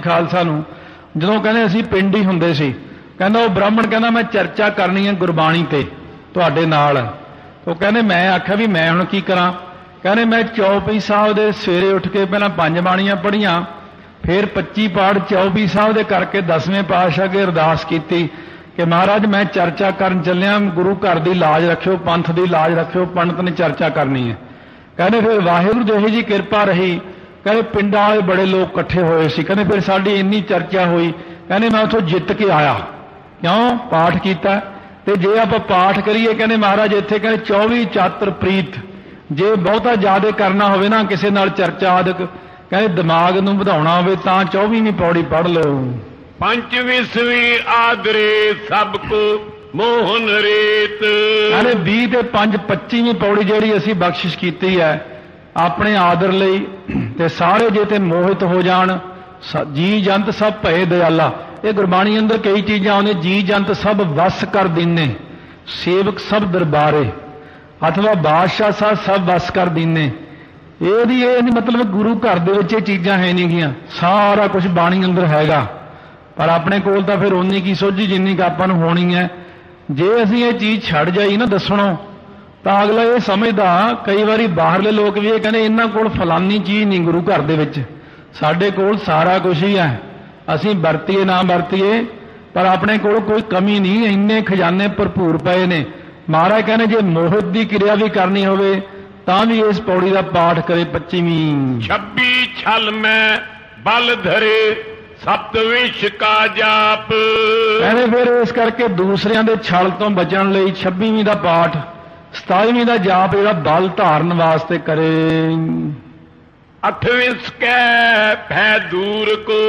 ਖਾਲਸਾ ਨੂੰ। ਜਦੋਂ ਕਹਿੰਦੇ ਅਸੀਂ ਪਿੰਡ ਹੀ ਹੁੰਦੇ ਸੀ, ਕਹਿੰਦਾ ਉਹ ਬ੍ਰਾਹਮਣ ਕਹਿੰਦਾ ਮੈਂ ਚਰਚਾ ਕਰਨੀ ਹੈ ਗੁਰਬਾਣੀ ਤੇ, ਤੁਹਾਡੇ ਨਾਲ। ਉਹ ਕਹਿੰਦੇ ਮੈਂ ਆਖਿਆ ਵੀ ਮੈਂ ਹੁਣ ਕੀ ਕਰਾਂ? ਕਹਿੰਦੇ ਮੈਂ ਚੌਪਈ ਸਾਹਿਬ ਦੇ ਸਵੇਰੇ ਉੱਠ ਕੇ ਪਹਿਲਾਂ ਪੰਜ ਬਾਣੀਆਂ ਪੜ੍ਹੀਆਂ, ਫਿਰ 25 ਪਾਠ ਚੌਪਈ ਸਾਹਿਬ ਦੇ ਕਰਕੇ 10ਵੇਂ ਪਾਤਸ਼ਾਹ ਕੇ ਅਰਦਾਸ ਕੀਤੀ ਕਿ ਮਹਾਰਾਜ ਮੈਂ ਚਰਚਾ ਕਰਨ ਚੱਲਿਆ, ਗੁਰੂ ਘਰ ਦੀ ਲਾਜ ਰੱਖਿਓ, ਪੰਥ ਦੀ ਲਾਜ ਰੱਖਿਓ, ਪੰਡਤ ਨੇ ਚਰਚਾ ਕਰਨੀ ਹੈ। ਕਹਿੰਦੇ ਫਿਰ ਵਾਹਿਗੁਰੂ ਜੀ ਜੀ ਕਿਰਪਾ ਰਹੀ ਕਹਿੰਦੇ ਪਿੰਡਾਂ ਵਾਲੇ ਬੜੇ ਲੋਕ ਇਕੱਠੇ ਹੋਏ ਸੀ। ਕਹਿੰਦੇ ਫਿਰ ਸਾਡੀ ਇੰਨੀ ਚਰਚਾ ਹੋਈ। ਕਹਿੰਦੇ ਮੈਂ ਉੱਥੋਂ ਜਿੱਤ ਕੇ ਆਇਆ। ਕਿਉਂ? ਪਾਠ ਕੀਤਾ। ਤੇ ਜੇ ਆਪਾਂ ਪਾਠ ਕਰੀਏ ਕਹਿੰਦੇ ਮਹਾਰਾਜ ਇੱਥੇ ਕਹਿੰਦੇ 24 ਚਾਤਰ ਪ੍ਰੀਤ। ਜੇ ਬਹੁਤਾ ਜ਼ਿਆਦਾ ਕਰਨਾ ਹੋਵੇ ਨਾ ਕਿਸੇ ਨਾਲ ਚਰਚਾ ਆਦਿਕ ਕਹਿੰਦੇ ਦਿਮਾਗ ਨੂੰ ਵਧਾਉਣਾ ਹੋਵੇ ਤਾਂ 24ਵੀਂ ਪੌੜੀ ਪੜ੍ਹ ਲਓ। ਪੰਜ ਵਿਸਵੀ ਆਦਰੇ ਸਭ ਕੋ ਮੋਹਨ ਰੀਤ। ਕਹਿੰਦੇ 20 ਤੇ 5 25ਵੀਂ ਪੌੜੀ ਜਿਹੜੀ ਅਸੀਂ ਬਖਸ਼ਿਸ਼ ਕੀਤੀ ਹੈ। ਆਪਣੇ ਆਦਰ ਲਈ ਤੇ ਸਾਰੇ ਜੇ ਤੇ ਮੋਹਿਤ ਹੋ ਜਾਣ, ਸ- ਜੀ ਜੰਤ ਸਭ ਭਏ ਦਿਆਲਾ ਇਹ ਗੁਰਬਾਣੀ ਅੰਦਰ ਕਈ ਚੀਜ਼ਾਂ ਆਉਂਦੇ ਜੀ ਜੰਤ ਸਭ ਵਸ ਕਰ ਦੀਨੇ, ਸੇਵਕ ਸਭ ਦਰਬਾਰੇ, ਅਥਵਾ ਬਾਦਸ਼ਾਹ ਸਾਹਿਬ ਸਭ ਵਸ ਕਰ ਦੀਨੇ। ਇਹਦੀ ਇਹ ਨਹੀਂ ਮਤਲਬ ਗੁਰੂ ਘਰ ਦੇ ਵਿੱਚ ਇਹ ਚੀਜ਼ਾਂ ਹੈ ਨਹੀਂ ਗੀਆਂ, ਸਾਰਾ ਕੁਝ ਬਾਣੀ ਅੰਦਰ ਹੈਗਾ। ਪਰ ਆਪਣੇ ਕੋਲ ਤਾਂ ਫਿਰ ਉਨੀ ਕੀ ਸੋਝੀ ਜਿੰਨੀ ਕੁ ਆਪਾਂ ਨੂੰ ਹੋਣੀ ਹੈ। ਜੇ ਅਸੀਂ ਇਹ ਚੀਜ਼ ਛੱਡ ਜਾਈ ਨਾ ਦੱਸਣੋਂ ਤਾਂ ਅਗਲਾ ਇਹ ਸਮਝਦਾ ਕਈ ਵਾਰੀ ਬਾਹਰਲੇ ਲੋਕ ਵੀ ਇਹ ਕਹਿੰਦੇ ਇਹਨਾਂ ਕੋਲ ਫਲਾਨੀ ਚੀਜ਼ ਨਹੀਂ ਗੁਰੂ ਘਰ ਦੇ ਵਿੱਚ। ਸਾਡੇ ਕੋਲ ਸਾਰਾ ਕੁਝ ਹੀ ਹੈ। ਅਸੀਂ ਵਰਤੀਏ ਨਾ ਵਰਤੀਏ ਪਰ ਆਪਣੇ ਕੋਲ ਕੋਈ ਕਮੀ ਨਹੀਂ। ਇੰਨੇ ਖਜ਼ਾਨੇ ਭਰਪੂਰ ਪਏ ਨੇ। ਮਹਾਰਾਜ ਕਹਿੰਦੇ ਜੇ ਮੋਹਿਤ ਦੀ ਕਿਰਿਆ ਵੀ ਕਰਨੀ ਹੋਵੇ ਤਾਂ ਵੀ ਇਸ ਪੌੜੀ ਦਾ ਪਾਠ ਕਰੇ 25ਵੀਂ ਛੱਬੀ ਛਲ ਮੈਂ ਬਲ ਧਰੇ ਸਪਤ ਵਿਸ਼ ਕਾ ਜਾਪ। ਕਹਿੰਦੇ ਫਿਰ ਇਸ ਕਰਕੇ ਦੂਸਰਿਆਂ ਦੇ ਛਲ ਤੋਂ ਬਚਣ ਲਈ 26ਵੀਂ ਦਾ ਪਾਠ 27ਵੀਂ ਦਾ ਜਾਪ ਜਿਹੜਾ ਬਲ ਧਾਰਨ ਵਾਸਤੇ ਕਰੇ। ਅਠਵਿਸ ਕੈ ਭੈ ਦੂਰ ਕੋ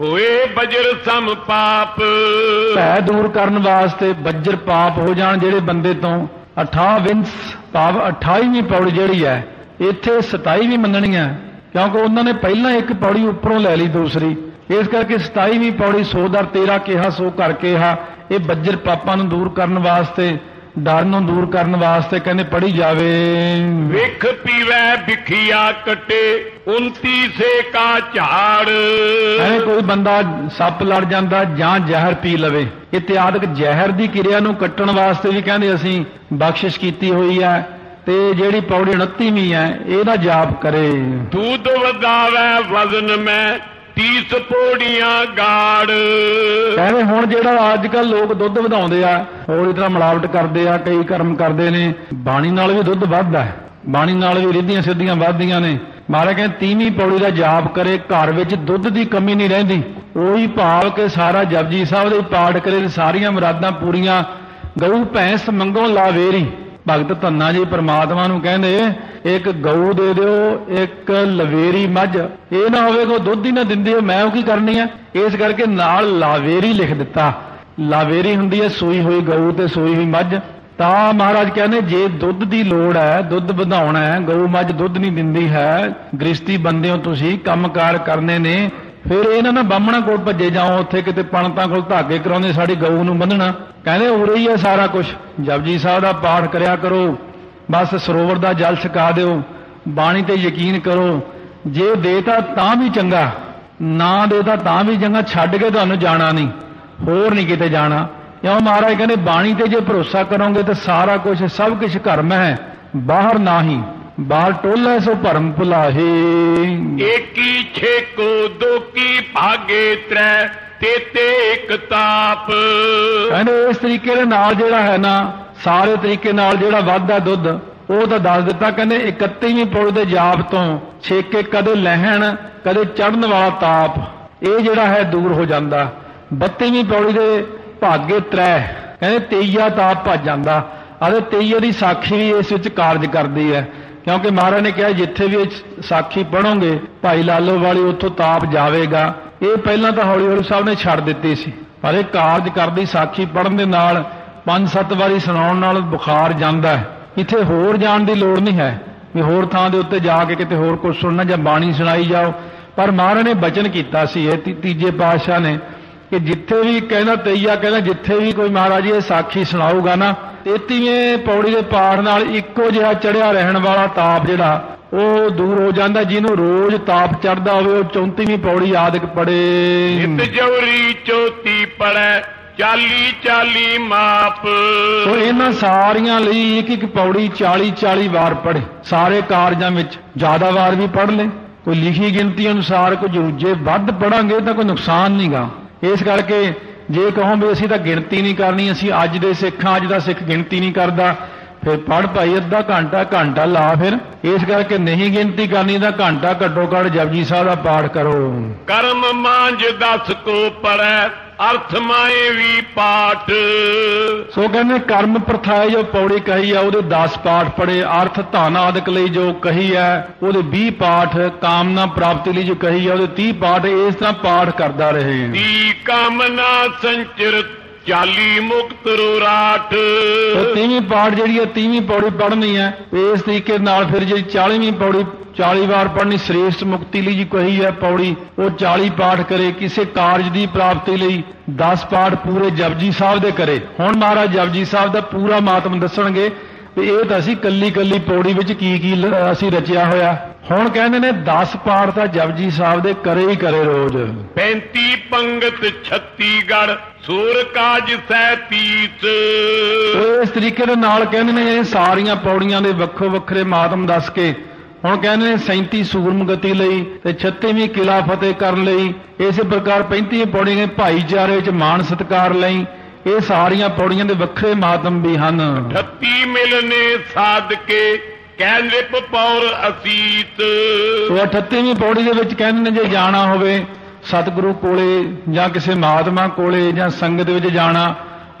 ਹੋਏ ਬਜਰ ਸਮ ਪਾਪ। ਭੈ ਦੂਰ ਕਰਨ ਵਾਸਤੇ ਬੱਜਰ ਪਾਪ ਹੋ ਜਾਣ ਜਿਹੜੇ ਬੰਦੇ ਤੋਂ। 28 ਵਿੰਸ ਭਾਵ 28ਵੀਂ ਪੌੜੀ ਜਿਹੜੀ ਹੈ ਇੱਥੇ 27ਵੀਂ ਮੰਨਣੀ ਹੈ ਕਿਉਂਕਿ ਉਹਨਾਂ ਨੇ ਪਹਿਲਾਂ ਇੱਕ ਪੌੜੀ ਉੱਪਰੋਂ ਲੈ ਲਈ ਦੂਸਰੀ। ਇਸ ਕਰਕੇ 27ਵੀਂ ਪੌੜੀ ਸੋਦਰ 13 ਕਿਹਾ ਸੋ ਕਰ ਕਿਹਾ ਇਹ ਬੱਜਰ ਪਾਪਾਂ ਨੂੰ ਦੂਰ ਕਰਨ ਵਾਸਤੇ ਡਰ ਨੂੰ ਦੂਰ ਕਰਨ ਵਾਸਤੇ ਕਹਿੰਦੇ ਪੜੀ ਜਾਵੇ। ਵਿਖ ਪੀਵੈ ਵਿਖਿਆ ਕਟੇ 29 ਸੇ ਕਾ ਝਾੜ। ਐਵੇਂ ਕੋਈ ਬੰਦਾ ਸੱਪ ਲੜ ਜਾਂਦਾ ਜਾਂ ਜ਼ਹਿਰ ਪੀ ਲਵੇ ਇਤਿਆਦਿਕ ਜ਼ਹਿਰ ਦੀ ਕਿਰਿਆ ਨੂੰ ਕੱਟਣ ਵਾਸਤੇ ਵੀ ਕਹਿੰਦੇ ਅਸੀਂ ਬਖਸ਼ਿਸ਼ ਕੀਤੀ ਹੋਈ ਹੈ ਤੇ ਜਿਹੜੀ ਪੌੜੀ 29ਵੀਂ ਹੈ ਇਹਦਾ ਜਾਪ ਕਰੇ। ਦੂਧ ਵਧਾਵੈ ਵਜ਼ਨ ਮੈਂ 30 ਪੋੜੀਆਂ ਗਾੜ। ਕਹਿੰਦੇ ਹੁਣ ਜਿਹੜਾ ਅੱਜ ਕੱਲ ਲੋਕ ਦੁੱਧ ਵਧਾਉਂਦੇ ਆ, ਹੋਰ ਇਤਨਾ ਮਿਲਾਵਟ ਕਰਦੇ ਆ, ਕਈ ਕਰਮ ਕਰਦੇ ਨੇ। ਬਾਣੀ ਨਾਲ ਵੀ ਦੁੱਧ ਵੱਧਦਾ ਹੈ। ਬਾਣੀ ਨਾਲ ਵੀ ਰਿੱਧੀਆਂ ਸਿੱਧੀਆਂ ਵੱਧਦੀਆਂ ਨੇ। ਮਹਾਰਾਜ ਕਹਿੰਦੇ, ਤੀਵੀਂ ਪੌੜੀ ਦਾ ਜਾਪ ਕਰੇ, ਘਰ ਵਿੱਚ ਦੁੱਧ ਦੀ ਕਮੀ ਨਹੀਂ ਰਹਿੰਦੀ। ਉਹੀ ਭਾਵ ਕਿ ਸਾਰਾ ਜਪਜੀ ਸਾਹਿਬ ਦੇ ਪਾਠ ਕਰੇ ਸਾਰੀਆਂ ਮੁਰਾਦਾਂ ਪੂਰੀਆਂ। ਗਊ, ਭੈਂਸ ਮੰਗੋ ਲਾਵੇਰੀ ਭਗਤ ਧੰਨਾ ਜੀ ਪ੍ਰਮਾਤਮਾ ਨੂੰ ਕਹਿੰਦੇ ਇੱਕ ਗਊ ਦੇ ਦਿਓ ਇੱਕ ਲਵੇਰੀ ਮੱਝ। ਇਹ ਨਾ ਹੋਵੇ ਕੋ ਦੁੱਧ ਹੀ ਨਾ ਦਿੰਦੀ ਹੋਵੇ, ਮੈਂ ਉਹ ਕੀ ਕਰਨੀ ਹੈ ਇਸ ਕਰਕੇ ਨਾਲ ਲਾਵੇਰੀ ਲਿਖ ਦਿੱਤਾ। ਲਾਵੇਰੀ ਹੁੰਦੀ ਹੈ ਸੂਈ ਹੋਈ ਗਊ ਤੇ ਸੂਈ ਹੋਈ ਮੱਝ। ਤਾਂ ਮਹਾਰਾਜ ਕਹਿੰਦੇ ਜੇ ਦੁੱਧ ਦੀ ਲੋੜ ਹੈ ਦੁੱਧ ਵਧਾਉਣਾ ਹੈ ਗਊ ਮੱਝ ਦੁੱਧ ਨਹੀਂ ਦਿੰਦੀ ਹੈ ਗ੍ਰਸਤੀ ਬੰਦੇ ਹੋ ਤੁਸੀਂ ਕੰਮਕਾਰ ਕਰਨੇ ਨੇ ਫਿਰ ਇਹਨਾਂ ਨਾ ਬਾਹਮਣਾ ਕੋਟ ਭੱਜੇ ਜਾਓ, ਉੱਥੇ ਕਿਤੇ ਪੰਡਤਾਂ ਕੋਲ ਧਾਗੇ ਕਰਾਉਂਦੇ, ਸਾਡੀ ਗਊ ਨੂੰ ਬੰਨਣਾ ਕਹਿੰਦੇ ਉਰੇ ਹੀ ਹੈ ਸਾਰਾ ਕੁਝ ਜਪਜੀ ਸਾਹਿਬ ਦਾ ਪਾਠ ਕਰਿਆ ਕਰੋ। ਬਸ ਸਰੋਵਰ ਦਾ ਜਲ ਛਕਾ ਦਿਓ। ਬਾਣੀ ਤੇ ਯਕੀਨ ਕਰੋ। ਜੇ ਦੇਤਾ ਤਾਂ ਵੀ ਚੰਗਾ, ਨਾ ਦੇਤਾ ਤਾਂ ਵੀ ਚੰਗਾ, ਛੱਡ ਕੇ ਤੁਹਾਨੂੰ ਜਾਣਾ ਨਹੀਂ। ਹੋਰ ਨਹੀਂ ਕਿਤੇ ਜਾਣਾ। ਕਿਉਂ ਮਹਾਰਾਜ ਕਹਿੰਦੇ, ਬਾਣੀ ਤੇ ਜੇ ਭਰੋਸਾ ਕਰੋਗੇ ਤਾਂ ਸਾਰਾ ਕੁਝ ਸਭ ਕੁਝ ਘਰਮ ਹੈ ਬਾਹਰ ਨਾ ਹੀ। ਬਾਹਰ ਟੋਲਾ ਸੋ ਭਰਮ ਭੁਲਾਹੇ। ਏਕੀ ਛੇਕੋ ਦੋਕੀ ਭਾਗੇ ਤ੍ਰੈ ਤੇਤੇ ਇਕ ਤਾਪ। ਕਹਿੰਦੇ ਇਸ ਤਰੀਕੇ ਦੇ ਨਾਲ ਜਿਹੜਾ ਹੈ ਨਾ ਸਾਰੇ ਤਰੀਕੇ ਨਾਲ ਜਿਹੜਾ ਵੱਧਦਾ ਦੁੱਧ ਉਹ ਤਾਂ ਦੱਸ ਦਿੱਤਾ। ਕਹਿੰਦੇ 31ਵੀਂ ਪੌੜੀ ਦੇ ਜਾਪ ਤੋਂ ਛੇਕੇ ਕਦੇ ਲਹਿਣ ਕਦੇ ਚੜਨ ਵਾਲਾ ਤਾਪ ਇਹ ਜਿਹੜਾ ਹੈ ਦੂਰ ਹੋ ਜਾਂਦਾ। 32ਵੀਂ ਪੌੜੀ ਦੇ ਭਾਗੇ ਤ੍ਰੈ ਕਹਿੰਦੇ ਤੇਈਆ ਤਾਪ ਭੱਜ ਜਾਂਦਾ। ਅਤੇ ਤੇਈਏ ਦੀ ਸਾਖੀ ਵੀ ਇਸ ਵਿੱਚ ਕਾਰਜ ਕਰਦੀ ਹੈ। ਕਿਉਂਕਿ ਮਹਾਰਾਜ ਨੇ ਕਿਹਾ, ਜਿੱਥੇ ਵੀ ਸਾਖੀ ਪੜੋਗੇ ਭਾਈ ਲਾਲੋ ਵਾਲੀ ਉੱਥੋਂ ਤਾਪ ਜਾਵੇਗਾ। ਇਹ ਪਹਿਲਾਂ ਤਾਂ ਹੌਲੀ ਹੌਲੀ ਸਾਹਿਬ ਨੇ ਛੱਡ ਦਿੱਤੀ ਸੀ। ਪਰ ਇਹ ਕਾਰਜ ਕਰਦੀ ਸਾਖੀ ਪੜਨ ਦੇ ਨਾਲ ਪੰਜ ਸੱਤ ਵਾਰੀ ਸੁਣਾਉਣ ਨਾਲ ਬੁਖਾਰ ਜਾਂਦਾ ਹੈ। ਇੱਥੇ ਹੋਰ ਜਾਣ ਦੀ ਲੋੜ ਨਹੀਂ ਹੈ ਵੀ ਹੋਰ ਥਾਂ ਦੇ ਉੱਤੇ ਜਾ ਕੇ ਕਿਤੇ ਹੋਰ ਕੁਝ ਸੁਣਨਾ ਜਾਂ ਬਾਣੀ ਸੁਣਾਈ ਜਾਓ। ਪਰ ਮਹਾਰਾਜ ਨੇ ਬਚਨ ਕੀਤਾ ਸੀ। ਇਹ ਤੀਜੇ ਪਾਤਸ਼ਾਹ ਨੇ ਕਿ ਜਿੱਥੇ ਵੀ ਕਹਿੰਦਾ ਤਈਆ ਕਹਿੰਦਾ ਜਿੱਥੇ ਵੀ ਕੋਈ ਮਹਾਰਾਜ ਇਹ ਸਾਖੀ ਸੁਣਾਊਗਾ ਨਾ 33ਵੇਂ ਪੌੜੀ ਦੇ ਪਾਠ ਨਾਲ ਇੱਕੋ ਜਿਹਾ ਚੜਿਆ ਰਹਿਣ ਵਾਲਾ ਤਾਪ ਜਿਹੜਾ ਉਹ ਦੂਰ ਹੋ ਜਾਂਦਾ ਜਿਹਨੂੰ ਰੋਜ਼ ਤਾਪ ਚੜਦਾ ਹੋਵੇ ਉਹ 34ਵੀਂ ਪੌੜੀ ਆਦਿਕ ਪੜੇ ਨਿਤ ਜਵਰੀ ਚੋਤੀ ਪੜੈ ਚਾਲੀ ਚਾਲੀ ਮਾਪ। ਸੋ ਇਹਨਾਂ ਸਾਰੀਆਂ ਲਈ ਇੱਕ ਇੱਕ ਪੌੜੀ 40 40 ਵਾਰ ਪੜੇ ਸਾਰੇ ਕਾਰਜਾਂ ਵਿੱਚ ਜ਼ਿਆਦਾ ਵਾਰ ਵੀ ਪੜ ਲੈ ਕੋਈ ਲਿਖੀ ਗਿਣਤੀ ਅਨੁਸਾਰ ਕੁਝ ਜੇ ਵੱਧ ਪੜਾਂਗੇ ਤਾਂ ਕੋਈ ਨੁਕਸਾਨ ਨਹੀਂਗਾ ਇਸ ਕਰਕੇ ਜੇ ਕਹੋ ਵੀ ਅਸੀਂ ਤਾਂ ਗਿਣਤੀ ਨਹੀਂ ਕਰਨੀ, ਅਸੀਂ ਅੱਜ ਦੇ ਸਿੱਖਾਂ ਅੱਜ ਦਾ ਸਿੱਖ ਗਿਣਤੀ ਨਹੀਂ ਕਰਦਾ ਫਿਰ ਪੜ ਭਾਈ ਅੱਧਾ ਘੰਟਾ ਘੰਟਾ ਲਾ ਫਿਰ। ਇਸ ਕਰਕੇ ਨਹੀਂ ਗਿਣਤੀ ਕਰਨੀ ਤਾਂ ਘੰਟਾ ਘੱਟੋ ਘੱਟ ਜਪਜੀ ਸਾਹਿਬ ਦਾ ਪਾਠ ਕਰੋ। ਕਰਮ ਮਾਂਜ ਦਸ ਕੋ ਪੜੈ ਅਰਥ ਮਾਏ ਵੀ ਪਾਠ। ਸੋ ਕਹਿੰਦੇ ਕਰਮ ਪ੍ਰਥਾਏ ਜੋ ਪੌੜੀ ਕਹੀ ਆ ਉਹਦੇ 10 ਪਾਠ ਪੜੇ ਅਰਥ ਧਨ ਆਦਿਕ ਲਈ ਜੋ ਕਹੀ ਹੈ ਉਹਦੇ 20 ਪਾਠ ਕਾਮਨਾ ਪ੍ਰਾਪਤੀ ਲਈ ਜੋ ਕਹੀ ਆ ਉਹਦੇ 30 ਪਾਠ ਇਸ ਤਰ੍ਹਾਂ ਪਾਠ ਕਰਦਾ ਰਹੇ। ਦੀ ਕਾਮਨਾ ਸੰਚਰ ਚਾਲੀ ਮੁਕਤ ਰੋਰਾਠ। ਤੇ ਤੀਵੀਂ ਪਾਠ ਜਿਹੜੀ ਹੈ ਤੀਵੀਂ ਪੌੜੀ ਪੜ੍ਹਨੀ ਹੈ ਇਸ ਤਰੀਕੇ ਨਾਲ ਫਿਰ ਜਿਹੜੀ 40ਵੀਂ ਪੌੜੀ 40 ਵਾਰ ਪੜ੍ਹਨੀ ਸ੍ਰੇਸ਼ਟ ਮੁਕਤੀ ਲਈ ਜੀ ਕਹੀ ਹੈ ਪੌੜੀ, ਉਹ 40 ਪਾਠ ਕਰੇ, ਕਿਸੇ ਕਾਰਜ ਦੀ ਪ੍ਰਾਪਤੀ ਲਈ 10 ਪਾਠ ਪੂਰੇ ਜਪਜੀ ਸਾਹਿਬ ਦੇ ਕਰੇ। ਹੁਣ ਮਹਾਰਾਜ ਜਪਜੀ ਸਾਹਿਬ ਦਾ ਪੂਰਾ ਮਾਤਮ ਦੱਸਣਗੇ ਵੀ ਇਹ ਤਾਂ ਅਸੀਂ ਕੱਲੀ ਕੱਲੀ ਪੌੜੀ ਵਿੱਚ ਕੀ ਕੀ ਅਸੀਂ ਰਚਿਆ ਹੋਇਆ। ਹੁਣ ਕਹਿੰਦੇ ਨੇ 10 ਪਾਠ ਤਾਂ ਜਪਜੀ ਸਾਹਿਬ ਦੇ ਕਰੇ ਹੀ ਕਰੇ ਰੋਜ਼। 35 ਪੰਗਤ ਛੱਤੀਗੜ ਸੂਰ ਕਾਜ ਸੈਤੀਸ ਉਹ ਇਸ ਤਰੀਕੇ ਦੇ ਨਾਲ ਕਹਿੰਦੇ ਨੇ ਇਹ ਸਾਰੀਆਂ ਪੌੜੀਆਂ ਦੇ ਵੱਖੋ ਵੱਖਰੇ ਮਾਤਮ ਦੱਸ ਕੇ ਹੁਣ ਕਹਿੰਦੇ ਨੇ 37 ਸੂਰਮ ਗਤੀ ਲਈ ਤੇ 36ਵੀਂ ਕਿਲਾ ਫਤਿਹ ਕਰਨ ਲਈ ਇਸੇ ਪ੍ਰਕਾਰ 35 ਪੌੜੀਆਂ ਭਾਈਚਾਰੇ ਵਿੱਚ ਮਾਣ ਸਤਕਾਰ ਲਈ ਇਹ ਸਾਰੀਆਂ ਪੌੜੀਆਂ ਦੇ ਵੱਖਰੇ ਮਾਤਮ ਵੀ ਹਨ। 38 ਮਿਲਨੇ ਸਾਧਕੇ ਕਹਿੰਦੇ ਪੌਰ ਅਸੀਤ। ਸੋ 38ਵੀਂ ਪੌੜੀ ਦੇ ਵਿੱਚ ਕਹਿੰਦੇ ਨੇ, ਜੇ ਜਾਣਾ ਹੋਵੇ ਸਤਿਗੁਰੂ ਕੋਲੇ ਜਾਂ ਕਿਸੇ ਮਹਾਤਮਾ ਕੋਲੇ ਜਾਂ ਸੰਗਤ ਵਿੱਚ ਜਾਣਾ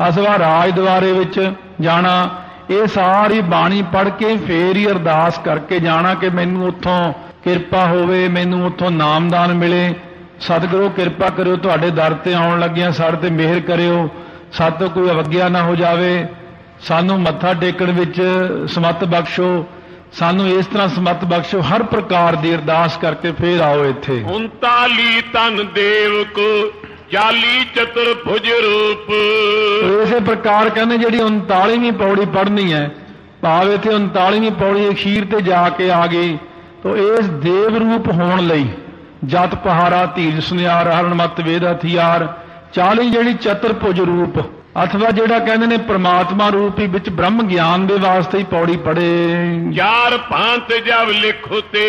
ਅਸਵਾ ਰਾਜ ਦੁਆਰੇ ਵਿੱਚ ਜਾਣਾ, ਇਹ ਸਾਰੀ ਬਾਣੀ ਪੜ੍ਹ ਕੇ ਫੇਰ ਹੀ ਅਰਦਾਸ ਕਰਕੇ ਜਾਣਾ ਕਿ ਮੈਨੂੰ ਉੱਥੋਂ ਕਿਰਪਾ ਹੋਵੇ, ਮੈਨੂੰ ਉੱਥੋਂ ਨਾਮਦਾਨ ਮਿਲੇ। ਸਤਿਗੁਰੂ, ਕਿਰਪਾ ਕਰਿਓ, ਤੁਹਾਡੇ ਦਰ ਤੇ ਆਉਣ ਲੱਗਿਆ ਸਾਡੇ ਤੇ ਮਿਹਰ ਕਰਿਓ। ਸਾਡੇ ਤੋਂ ਕੋਈ ਅਵੱਗਿਆ ਨਾ ਹੋ ਜਾਵੇ। ਸਾਨੂੰ ਮੱਥਾ ਟੇਕਣ ਵਿੱਚ ਸਮਤ ਬਖਸ਼ੋ। ਸਾਨੂੰ ਇਸ ਤਰ੍ਹਾਂ ਸਮਤ ਬਖਸ਼ੋ ਹਰ ਪ੍ਰਕਾਰ ਦੀ ਅਰਦਾਸ ਕਰਕੇ ਫੇਰ ਆਓ ਇੱਥੇ। 39 ਤਨ ਦੇਵ ਕੋ 40 ਚਤੁਰ ਭੁਜ ਰੂਪ। ਇਸੇ ਪ੍ਰਕਾਰ ਕਹਿੰਦੇ ਜਿਹੜੀ 39ਵੀਂ ਪੌੜੀ ਪੜ੍ਹਨੀ ਹੈ ਭਾਵ ਇੱਥੇ 39ਵੀਂ ਪੌੜੀ ਅਖੀਰ ਤੇ ਜਾ ਕੇ ਆ ਗਈ ਤੋ ਇਸ ਦੇਵ ਰੂਪ ਹੋਣ ਲਈ ਜਤ ਪਹਾਰਾ ਧੀਰ ਸੁਨਿਆਰ ਹਰਨਮਤ ਵੇਦ ਹਥਿਆਰ 40 ਜਿਹੜੀ ਚਤੁਰਭੁਜ ਰੂਪ। ਅਥਵਾ ਜਿਹੜਾ ਕਹਿੰਦੇ ਨੇ ਪ੍ਰਮਾਤਮਾ ਰੂਪ ਹੀ ਵਿੱਚ ਬ੍ਰਹਮ ਗਿਆਨ ਦੇ ਵਾਸਤੇ ਹੀ ਪੌੜੀ ਪੜੇ ਚਾਰ ਭਾਂਤ ਜਬ ਲਿਖੋ ਤੇ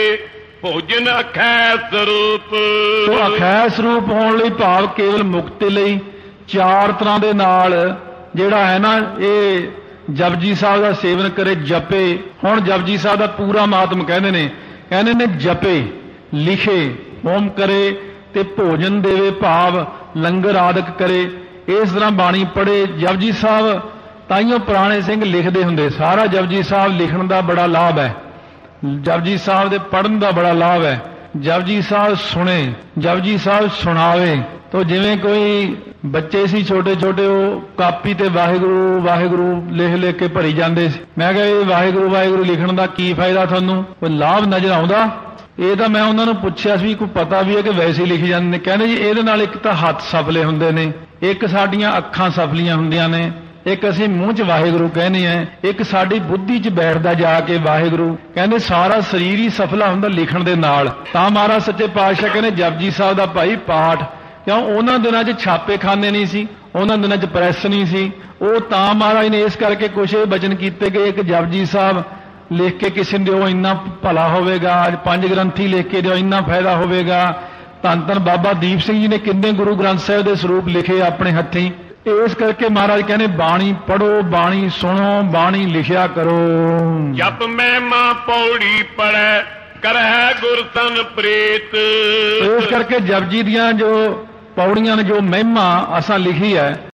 ਭੋਜਨ ਅਖੈ ਸਰੂਪ ਤੋ ਅਖੈ ਸਰੂਪ ਹੋਣ ਲਈ ਭਾਵ ਕੇਵਲ ਮੁਕਤੀ ਲਈ ਚਾਰ ਤਰ੍ਹਾਂ ਦੇ ਨਾਲ ਜਿਹੜਾ ਹੈ ਨਾ ਇਹ ਜਪਜੀ ਸਾਹਿਬ ਦਾ ਸੇਵਨ ਕਰੇ ਜਪੇ ਹੁਣ ਜਪਜੀ ਸਾਹਿਬ ਦਾ ਪੂਰਾ ਮਾਤਮ ਕਹਿੰਦੇ ਨੇ ਕਹਿੰਦੇ ਨੇ ਜਪੇ ਲਿਖੇ ਹੋਮ ਕਰੇ ਤੇ ਭੋਜਨ ਦੇਵੇ ਭਾਵ ਲੰਗਰ ਆਦਿਕ ਕਰੇ ਇਸ ਤਰ੍ਹਾਂ ਬਾਣੀ ਪੜੇ ਜਪਜੀ ਸਾਹਿਬ ਤਾਈਓ ਪੁਰਾਣੇ ਸਿੰਘ ਲਿਖਦੇ ਹੁੰਦੇ, ਸਾਰਾ ਜਪਜੀ ਸਾਹਿਬ ਲਿਖਣ ਦਾ ਬੜਾ ਲਾਭ ਹੈ। ਜਪਜੀ ਸਾਹਿਬ ਦੇ ਪੜਨ ਦਾ ਬੜਾ ਲਾਭ ਹੈ। ਜਪਜੀ ਸਾਹਿਬ ਸੁਣੇ, ਜਪਜੀ ਸਾਹਿਬ ਸੁਣਾਵੇ। ਤੋ ਜਿਵੇਂ ਕੋਈ ਬੱਚੇ ਸੀ ਛੋਟੇ ਛੋਟੇ, ਉਹ ਕਾਪੀ ਤੇ ਵਾਹਿਗੁਰੂ ਵਾਹਿਗੁਰੂ ਲਿਖ ਲਿਖ ਕੇ ਭਰੀ ਜਾਂਦੇ ਸੀ। ਮੈਂ ਕਿਹਾ ਇਹ ਵਾਹਿਗੁਰੂ ਵਾਹਿਗੁਰੂ ਲਿਖਣ ਦਾ ਕੀ ਫਾਇਦਾ ਤੁਹਾਨੂੰ? ਕੋਈ ਲਾਭ ਨਜ਼ਰ ਆਉਂਦਾ? ਇਹ ਤਾਂ ਮੈਂ ਉਹਨਾਂ ਨੂੰ ਪੁੱਛਿਆ ਸੀ ਕੋਈ ਪਤਾ ਵੀ ਹੈ ਕਿ ਵੈਸੇ ਲਿਖੀ ਜਾਂਦੇ ਨੇ। ਕਹਿੰਦੇ ਜੀ, ਇਹਦੇ ਨਾਲ ਇੱਕ ਤਾਂ ਹੱਥ ਸਫਲੇ ਹੁੰਦੇ ਨੇ, ਇੱਕ ਸਾਡੀਆਂ ਅੱਖਾਂ ਸਫਲੀਆਂ ਹੁੰਦੀਆਂ ਨੇ, ਇੱਕ ਅਸੀਂ ਮੂੰਹ 'ਚ ਵਾਹਿਗੁਰੂ ਕਹਿੰਦੇ ਆ ਇੱਕ ਸਾਡੀ ਬੁੱਧੀ 'ਚ ਬੈਠਦਾ ਜਾ ਕੇ ਵਾਹਿਗੁਰੂ ਕਹਿੰਦੇ ਸਾਰਾ ਸਰੀਰ ਹੀ ਸਫਲਾ ਹੁੰਦਾ ਲਿਖਣ ਦੇ ਨਾਲ। ਤਾਂ ਮਹਾਰਾਜ ਸੱਚੇ ਪਾਤਸ਼ਾਹ ਕਹਿੰਦੇ ਜਪਜੀ ਸਾਹਿਬ ਦਾ ਭਾਈ ਪਾਠ, ਕਿਉਂ ਉਹਨਾਂ ਦਿਨਾਂ 'ਚ ਛਾਪੇਖਾਨੇ ਨਹੀਂ ਸੀ, ਉਹਨਾਂ ਦਿਨਾਂ 'ਚ ਪ੍ਰੈਸ ਨਹੀਂ ਸੀ। ਉਹ ਤਾਂ ਮਹਾਰਾਜ ਨੇ ਇਸ ਕਰਕੇ ਕੁਛ ਇਹ ਬਚਨ ਕੀਤੇ ਗਏ ਇੱਕ ਜਪਜੀ ਸਾਹਿਬ ਲਿਖ ਕੇ ਕਿਸੇ ਨੂੰ ਦਿਓ ਇੰਨਾ ਭਲਾ ਹੋਵੇਗਾ ਅੱਜ ਪੰਜ ਗ੍ਰੰਥੀ ਲਿਖ ਕੇ ਦਿਓ ਇੰਨਾ ਫਾਇਦਾ ਹੋਵੇਗਾ। ਧੰਨ ਧੰਨ ਬਾਬਾ ਦੀਪ ਸਿੰਘ ਜੀ ਨੇ ਕਿੰਨੇ ਗੁਰੂ ਗ੍ਰੰਥ ਸਾਹਿਬ ਦੇ ਸਰੂਪ ਲਿਖੇ ਆਪਣੇ ਹੱਥੀਂ। ਇਸ ਕਰਕੇ ਮਹਾਰਾਜ ਕਹਿੰਦੇ ਬਾਣੀ ਪੜੋ ਬਾਣੀ ਸੁਣੋ ਬਾਣੀ ਲਿਖਿਆ ਕਰੋ। ਜਪ ਮਹਿਮਾ ਪੌੜੀ ਪੜੈ ਕਰਹਿ ਗੁਰ ਤਨ ਪ੍ਰੇਤ। ਇਸ ਕਰਕੇ ਜਪਜੀ ਦੀਆਂ ਜੋ ਪੌੜੀਆਂ ਨੇ ਜੋ ਮਹਿਮਾ ਅਸਾਂ ਲਿਖੀ ਹੈ